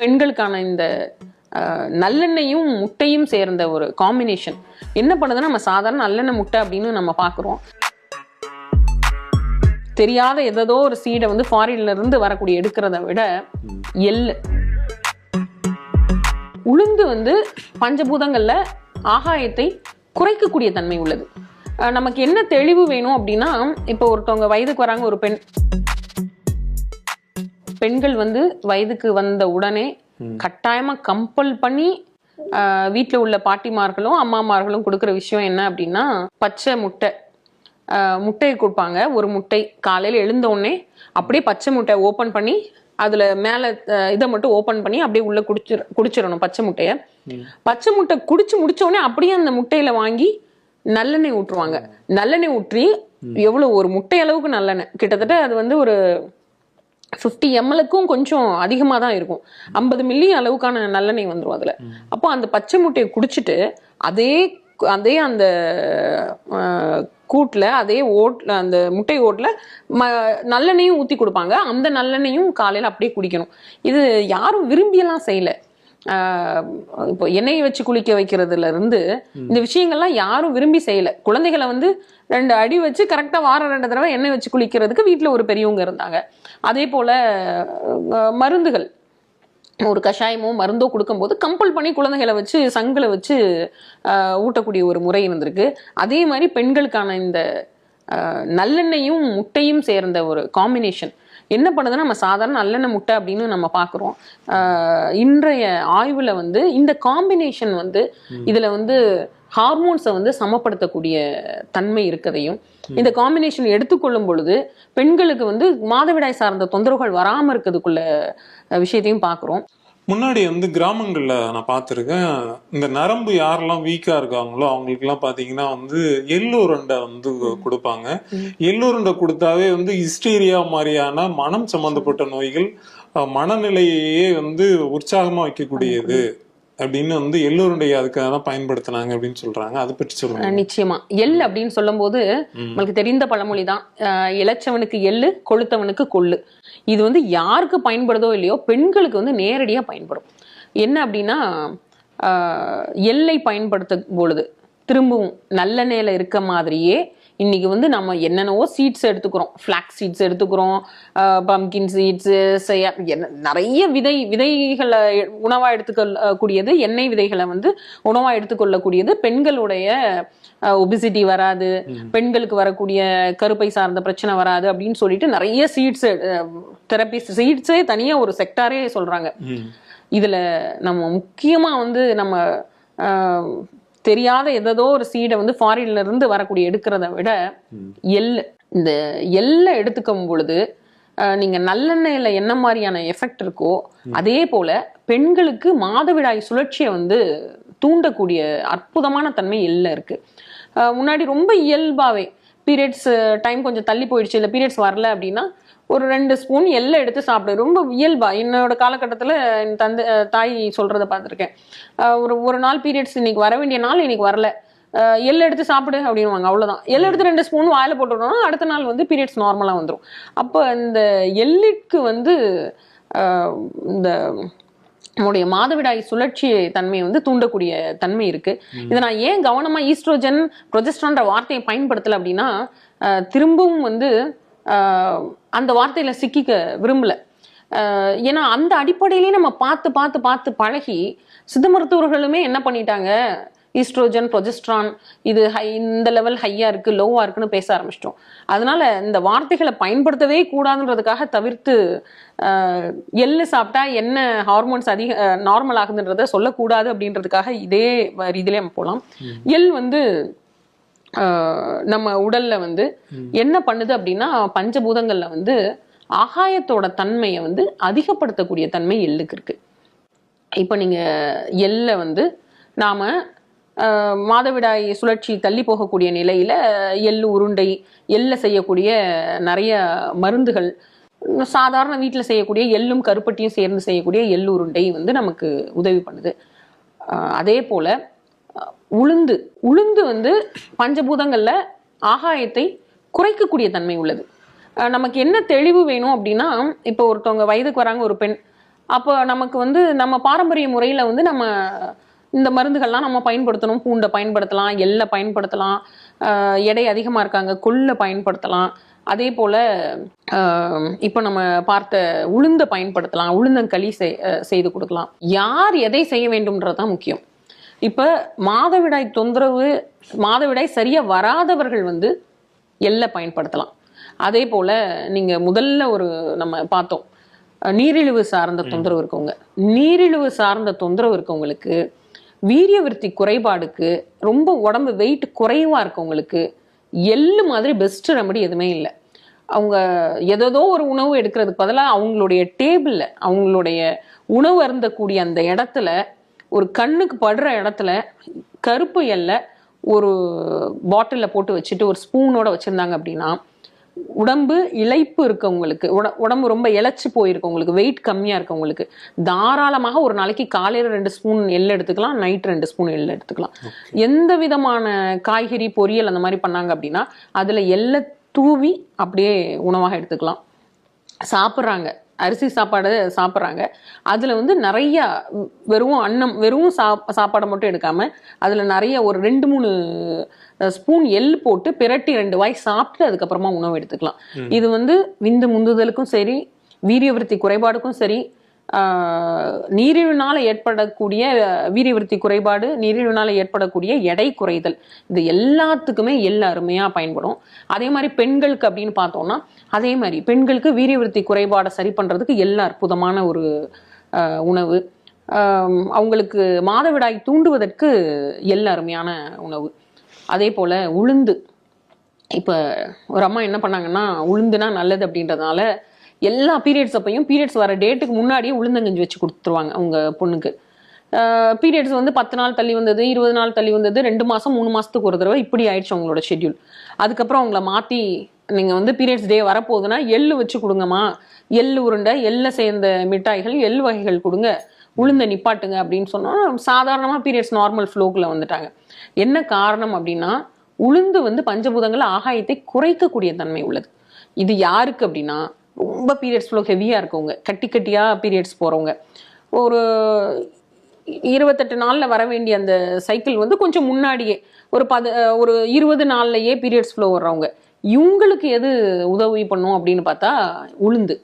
பெண்களுக்கான இந்த நல்லெண்ணையும் நல்லெண்ணெயும் முட்டையும் சேர்ந்த ஒரு காம்பினேஷன் என்ன பண்ணுதுன்னா நம்ம சாதாரண நல்லெண்ணெய் முட்டை அப்படின்னு நம்ம பார்க்குறோம். தெரியாத ஏதோ ஒரு சீடை வந்து ஃபாரின்ல இருந்து வரக்கூடிய எடுக்கிறத விட எள்ளு உளுந்து வந்து பஞ்சபூதங்கள்ல ஆகாயத்தை குறைக்கக்கூடிய தன்மை உள்ளது. நமக்கு என்ன தெளிவு வேணும் அப்படின்னா இப்போ ஒருத்தவங்க வயதுக்கு வராங்க ஒரு பெண். பெண்கள் வந்து வயதுக்கு வந்த உடனே கட்டாயமா கம்பல் பண்ணி ஆஹ் வீட்ல உள்ள பாட்டிமார்களும் அம்மாமார்களும் கொடுக்குற விஷயம் என்ன அப்படின்னா பச்சை முட்டை. முட்டையை கொடுப்பாங்க. ஒரு முட்டை காலையில எழுந்த உடனே அப்படியே பச்சை முட்டை ஓபன் பண்ணி அதுல மேல இதை மட்டும் ஓபன் பண்ணி அப்படியே உள்ள குடிச்சிரு குடிச்சிடணும் பச்சை முட்டைய. பச்சை முட்டை குடிச்சு முடிச்ச உடனே அப்படியே அந்த முட்டையில வாங்கி நல்லெண்ணெய் ஊற்றுவாங்க. நல்லெண்ணெய் ஊற்றி எவ்வளவு? ஒரு முட்டை அளவுக்கு நல்லெண்ணெய். கிட்டத்தட்ட அது வந்து ஒரு ஃபிஃப்டி எம்எல்க்கும் கொஞ்சம் அதிகமாக தான் இருக்கும். ஐம்பது மில்லி அளவுக்கான நல்லெண்ணெய் வந்துடும் அதில். அப்போ அந்த பச்சை முட்டையை குடிச்சிட்டு அதே அதே அந்த கூட்டில் அதே ஓட்டில் அந்த முட்டை ஓட்டில் ம நல்லெண்ணெயும் ஊற்றி கொடுப்பாங்க. அந்த நல்லெண்ணெயும் காலையில் அப்படியே குடிக்கணும். இது யாரும் விரும்பியெல்லாம் செய்யலை. இப்போ எண்ணெயை வச்சு குளிக்க வைக்கிறதுல இருந்து இந்த விஷயங்கள்லாம் யாரும் விரும்பி செய்யல. குழந்தைகளை வந்து ரெண்டு அடி வச்சு கரெக்டாக வாரம் ரெண்டு தடவை எண்ணெய் வச்சு குளிக்கிறதுக்கு வீட்டில் ஒரு பெரியவங்க இருந்தாங்க. அதே போல மருந்துகள். ஒரு கஷாயமோ மருந்தோ கொடுக்கும்போது கம்பல் பண்ணி குழந்தைகளை வச்சு சங்கில வச்சு ஊட்டக்கூடிய ஒரு முறை இருந்திருக்கு. அதே மாதிரி பெண்களுக்கான இந்த நல்லெண்ணெயும் முட்டையும் சேர்ந்த ஒரு காம்பினேஷன் என்ன பண்ணுதுன்னா நம்ம சாதாரண நல்லெண்ணெய் முட்டை அப்படின்னு நம்ம பார்க்குறோம். இன்றைய ஆய்வுல வந்து இந்த காம்பினேஷன் வந்து இதுல வந்து ஹார்மோன்ஸை வந்து சமப்படுத்தக்கூடிய தன்மை இருக்கதையும் இந்த காம்பினேஷன் எடுத்துக்கொள்ளும் பொழுது பெண்களுக்கு வந்து மாதவிடாய் சார்ந்த தொந்தரவுகள் வராம இருக்கிறதுக்குள்ள விஷயத்தையும் பார்க்குறோம். முன்னாடி வந்து கிராமங்கள்ல நான் பார்த்துருக்கேன். இந்த நரம்பு யாரெல்லாம் வீக்கா இருக்காங்களோ அவங்களுக்குலாம் பாத்தீங்கன்னா வந்து எள்ளுருண்டை வந்து கொடுப்பாங்க. எள்ளுருண்டை கொடுத்தாவே வந்து ஹிஸ்டீரியா மாதிரியான மனம் சம்பந்தப்பட்ட நோய்கள் மனநிலையையே வந்து உற்சாகமா வைக்கக்கூடியது. அப்படின்னு வந்து எள்ளுருண்டையை அதுக்காக தான் பயன்படுத்தினாங்க அப்படின்னு சொல்றாங்க. அதை பற்றி சொல்லுங்க. அஹ், நிச்சயமா. எள் அப்படின்னு சொல்லும்போது நம்மளுக்கு தெரிந்த பழமொழி தான். இளைச்சவனுக்கு எள்ளு கொளுத்தவனுக்கு கொள்ளு. இது வந்து யாருக்கு பயன்படுதோ இல்லையோ பெண்களுக்கு வந்து நேரடியா பயன்படும். என்ன அப்படின்னா எள்ளை பயன்படுத்தும் பொழுது திரும்பவும் நல்லெண்ணெயில இருக்க மாதிரியே இன்னைக்கு வந்து நம்ம என்னென்னவோ சீட்ஸ் எடுத்துக்கிறோம். ஃப்ளாக் சீட்ஸ் எடுத்துக்கிறோம். பம்கின் சீட்ஸ் நிறைய விதை விதைகளை உணவா எடுத்துக்கொள்ளக்கூடியது எண்ணெய் விதைகளை வந்து உணவா எடுத்துக்கொள்ளக்கூடியது. பெண்களுடைய ஒபிசிட்டி வராது. பெண்களுக்கு வரக்கூடிய கருப்பை சார்ந்த பிரச்சனை வராது அப்படின்னு சொல்லிட்டு நிறைய சீட்ஸ் தெரப்பி சீட்ஸே தனியா ஒரு செக்டாரே சொல்றாங்க. ம். இதுல நம்ம முக்கியமா வந்து நம்ம தெரியாத எதோ ஒரு சீடை வந்து ஃபாரின்ல இருந்து வரக்கூடிய எடுக்கிறத விட எள்ளு இந்த எள்ளை எடுத்துக்கும் பொழுது நீங்க நல்லெண்ணெயில என்ன மாதிரியான எஃபெக்ட் இருக்கோ அதே போல பெண்களுக்கு மாதவிடாய் சுழற்சியை வந்து தூண்டக்கூடிய அற்புதமான தன்மை எள்ள இருக்கு. முன்னாடி ரொம்ப இயல்பாவே பீரியட்ஸ் டைம் uh, கொஞ்சம் தள்ளி போயிடுச்சு. இல்லை பீரியட்ஸ் வரல அப்படின்னா ஒரு ரெண்டு ஸ்பூன் எள்ளை எடுத்து சாப்பிடு. ரொம்ப இயல்பா என்னோட காலகட்டத்தில் என் தந்தை தாய் சொல்கிறத பார்த்துருக்கேன். ஒரு ஒரு நாள் பீரியட்ஸ் இன்னைக்கு வர வேண்டிய நாள் இன்னைக்கு வரல. எள்ளு எடுத்து சாப்பிடு அப்படின்னுவாங்க அவ்வளோதான் எள்ளு எடுத்து ரெண்டு ஸ்பூன் வாயில் போட்டுட்டோம்னா அடுத்த நாள் வந்து பீரியட்ஸ் நார்மலாக வந்துடும் அப்போ இந்த எள்ளுக்கு வந்து இந்த நம்முடைய மாதவிடாய் சுழற்சி தன்மையை வந்து தூண்டக்கூடிய தன்மை இருக்கு. இதை நான் ஏன் கவனமா ஈஸ்ட்ரோஜன் ப்ரொஜெஸ்ட்ரான்ற வார்த்தையை பயன்படுத்தல அப்படின்னா திரும்பவும் வந்து அந்த வார்த்தையில சிக்கிக்க விரும்பல. ஏன்னா அந்த அடிப்படையிலேயே நம்ம பார்த்து பார்த்து பார்த்து பழகி சித்த மருத்துவர்களுமே என்ன பண்ணிட்டாங்க ஈஸ்ட்ரோஜன் ப்ரொஜெஸ்ட்ரான் இது ஹை இந்த லெவல் ஹையா இருக்கு லோவா இருக்குன்னு பேச ஆரம்பிச்சிட்டோம். அதனால இந்த வார்த்தைகளை பயன்படுத்தவே கூடாதுன்றதுக்காக தவிர்த்து எள்ளு சாப்பிட்டா என்ன ஹார்மோன்ஸ் அதிக நார்மல் ஆகுதுன்றத சொல்லக்கூடாது அப்படின்றதுக்காக இதே ரீதியிலே நம்ம போகலாம் எள் வந்து நம்ம உடல்ல வந்து என்ன பண்ணுது அப்படின்னா பஞ்சபூதங்கள்ல வந்து ஆகாயத்தோட தன்மையை வந்து அதிகப்படுத்தக்கூடிய தன்மை எள்ளுக்கு இருக்கு. இப்போ நீங்க எள்ளை வந்து நாம மாதவிடாய் சுழற்சி தள்ளி போகக்கூடிய நிலையில் எள்ளு உருண்டை எள்ளை செய்யக்கூடிய நிறைய மருந்துகள் சாதாரண வீட்டில் செய்யக்கூடிய எள்ளும் கருப்பட்டியும் சேர்ந்து செய்யக்கூடிய எள்ளு உருண்டை வந்து நமக்கு உதவி பண்ணுது. அதே போல் உளுந்து உளுந்து வந்து பஞ்சபூதங்களில் ஆகாயத்தை குறைக்கக்கூடிய தன்மை உள்ளது. நமக்கு என்ன தெளிவு வேணும் அப்படின்னா இப்போ ஒருத்தவங்க வயதுக்கு வராங்க ஒரு பெண். அப்போ நமக்கு வந்து நம்ம பாரம்பரிய முறையில் வந்து நம்ம இந்த மருந்துகள்லாம் நம்ம பயன்படுத்தணும். பூண்டை பயன்படுத்தலாம் எள்ளை பயன்படுத்தலாம் ஆஹ் எடை அதிகமா இருக்காங்க கொள்ளை பயன்படுத்தலாம். அதே போல ஆஹ் இப்போ நம்ம பார்த்த உளுந்த பயன்படுத்தலாம் உளுந்தங்களி செய்து கொடுக்கலாம். யார் எதை செய்ய வேண்டும்ன்றது தான் முக்கியம். இப்ப மாதவிடாய் தொந்தரவு மாதவிடாய் சரியா வராதவர்கள் வந்து எள்ளை பயன்படுத்தலாம். அதே போல நீங்க முதல்ல ஒரு நம்ம பார்த்தோம் நீரிழிவு சார்ந்த தொந்தரவு இருக்கவங்க. நீரிழிவு சார்ந்த தொந்தரவு இருக்கவங்களுக்கு வீரிய விருத்தி குறைபாடுக்கு ரொம்ப உடம்பு வெயிட் குறைவாக இருக்கவங்களுக்கு எள்ளு மாதிரி பெஸ்ட் ரெமடி எதுவுமே இல்லை. அவங்க எதோ ஒரு உணவு எடுக்கிறதுக்கு பதிலாக அவங்களுடைய டேபிளில் அவங்களுடைய உணவு அருந்தக்கூடிய அந்த இடத்துல ஒரு கண்ணுக்கு படுற இடத்துல கருப்பு எல்லை ஒரு பாட்டிலில் போட்டு வச்சுட்டு ஒரு ஸ்பூனோட வச்சுருந்தாங்க அப்படின்னா உடம்பு இளைப்பு இருக்கவங்களுக்கு உட உடம்பு ரொம்ப இளைச்சு போயிருக்கவங்களுக்கு வெயிட் கம்மியாக இருக்கவங்களுக்கு தாராளமாக ஒரு நாளைக்கு காலையில் ரெண்டு ஸ்பூன் எள் எடுத்துக்கலாம் நைட் ரெண்டு ஸ்பூன் எள் எடுத்துக்கலாம். எந்த விதமான காய்கறி பொரியல் அந்த மாதிரி பண்ணாங்க அப்படின்னா அதில் எள்ளை தூவி அப்படியே உணவாக எடுத்துக்கலாம். சாப்பிட்றாங்க. அரிசி சாப்பாடு சாப்பிட்றாங்க. அதில் வந்து நிறைய வெறும் அன்னம் வெறும் சாப் சாப்பாடை மட்டும் எடுக்காமல் அதில் நிறைய ஒரு ரெண்டு மூணு ஸ்பூன் எள் போட்டு பிரட்டி ரெண்டு வாய் சாப்பிட்டு அதுக்கப்புறமா உணவு எடுத்துக்கலாம். இது வந்து விந்து முந்துதலுக்கும் சரி வீரிய விருத்தி குறைபாடுக்கும் சரி ஆஹ், நீரிழிவுனால ஏற்படக்கூடிய வீரிய விருத்தி குறைபாடு நீரிழிவுனால ஏற்படக்கூடிய எடை குறைதல். இது எல்லாத்துக்குமே எள் அருமையா பயன்படும். அதே மாதிரி பெண்களுக்கு அப்படின்னு பார்த்தோம்னா அதே மாதிரி பெண்களுக்கு வீரிய விருத்தி குறைபாடை சரி பண்றதுக்கு எள் அற்புதமான ஒரு உணவு. அவங்களுக்கு மாதவிடாய் தூண்டுவதற்கு எள் அருமையான உணவு. அதே போல் உளுந்து. இப்போ ஒரு அம்மா என்ன பண்ணாங்கன்னா உளுந்துனா நல்லது அப்படின்றதுனால எல்லா பீரியட்ஸ் அப்பையும் பீரியட்ஸ் வர டேட்டுக்கு முன்னாடியே உளுந்தங்கஞ்சி வச்சு கொடுத்துருவாங்க அவங்க பொண்ணுக்கு. பீரியட்ஸ் வந்து பத்து நாள் தள்ளி வந்தது இருபது நாள் தள்ளி வந்தது ரெண்டு மாதம் மூணு மாதத்துக்கு ஒரு தடவை இப்படி ஆயிடுச்சு அவங்களோட ஷெட்யூல் அதுக்கப்புறம் அவங்கள மாற்றி நீங்கள் வந்து பீரியட்ஸ் டே வரப்போகுதுன்னா எள்ளு வச்சு கொடுங்கம்மா. எள்ளு உருண்டை எள்ளை சேர்ந்த மிட்டாய்கள் எள் வகைகள் கொடுங்க. உளுந்த நிப்பாட்டுங்க அப்படின்னு சொன்னோம் சாதாரணமாக பீரியட்ஸ் நார்மல் ஃப்ளோக்கில் வந்துட்டாங்க. என்ன காரணம் அப்படின்னா உளுந்து வந்து பஞ்சபூதங்கள் ஆகாயத்தை குறைக்கக்கூடிய தன்மை உள்ளது. இது யாருக்கு அப்படின்னா ரொம்ப பீரியட்ஸ் ஃப்ளோ ஹெவியாக இருக்கவங்க கட்டி கட்டியாக பீரியட்ஸ் போகிறவங்க ஒரு இருபத்தெட்டு நாளில் வர வேண்டிய அந்த சைக்கிள் வந்து கொஞ்சம் முன்னாடியே ஒரு பத ஒரு இருபது நாள்லையே பீரியட்ஸ் ஃப்ளோ வர்றவங்க. இவங்களுக்கு எது உதவி பண்ணும் அப்படின்னு பார்த்தா உளுந்து.